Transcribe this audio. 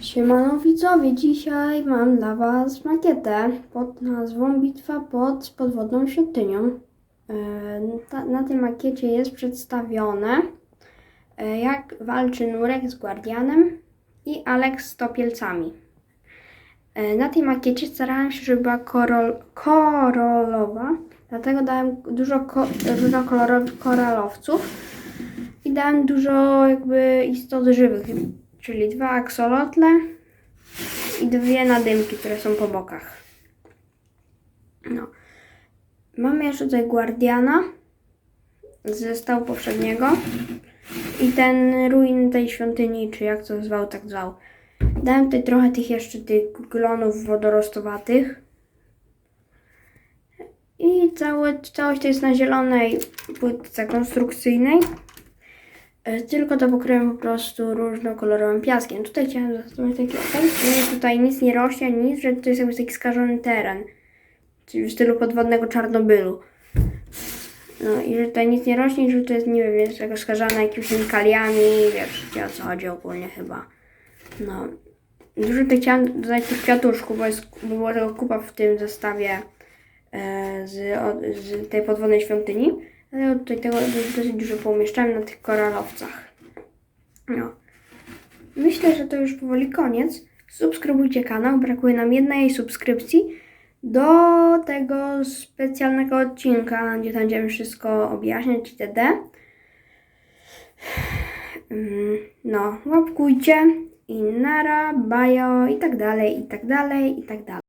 Siemano widzowie, dzisiaj mam dla Was makietę pod nazwą Bitwa pod podwodną świątynią. E, Na tej makiecie jest przedstawione e, jak walczy Nurek z Guardianem i Alex z topielcami. E, Na tej makiecie starałem się, żeby była korol, korolowa, dlatego dałem dużo ko, różnokolorowych koralowców i dałem dużo jakby istot żywych, czyli dwa aksolotle i dwie nadymki, które są po bokach. No. Mamy jeszcze tutaj Guardiana z zestawu poprzedniego i ten ruin tej świątyni, czy jak to zwał, tak zwał. Dałem tutaj trochę tych jeszcze tych glonów wodorostowatych. I całe, całość to jest na zielonej płytce konstrukcyjnej. E, Tylko to pokryłem po prostu różnokolorowym piaskiem. Tutaj chciałem zastosować taki efekt, że tutaj nic nie rośnie, nic, że to jest jakby taki skażony teren. Czyli w stylu podwodnego Czarnobylu. No i że tutaj nic nie rośnie, że to jest, nie wiem, jest tego skażane jakimiś chemikaliami, wiesz, wiecie o co chodzi ogólnie chyba. No. Dużo tutaj chciałam dodać tych kwiatuszków, bo, jest, bo było tego kupa w tym zestawie e, z, od, z tej podwodnej świątyni. Ale tutaj tego dosyć dużo poumieszczałem na tych koralowcach. No. Myślę, że to już powoli koniec. Subskrybujcie kanał, brakuje nam jednej subskrypcji do tego specjalnego odcinka, gdzie będziemy wszystko objaśniać itd. Mm, No, łapkujcie i nara, bajo i tak dalej, i tak dalej, i tak dalej.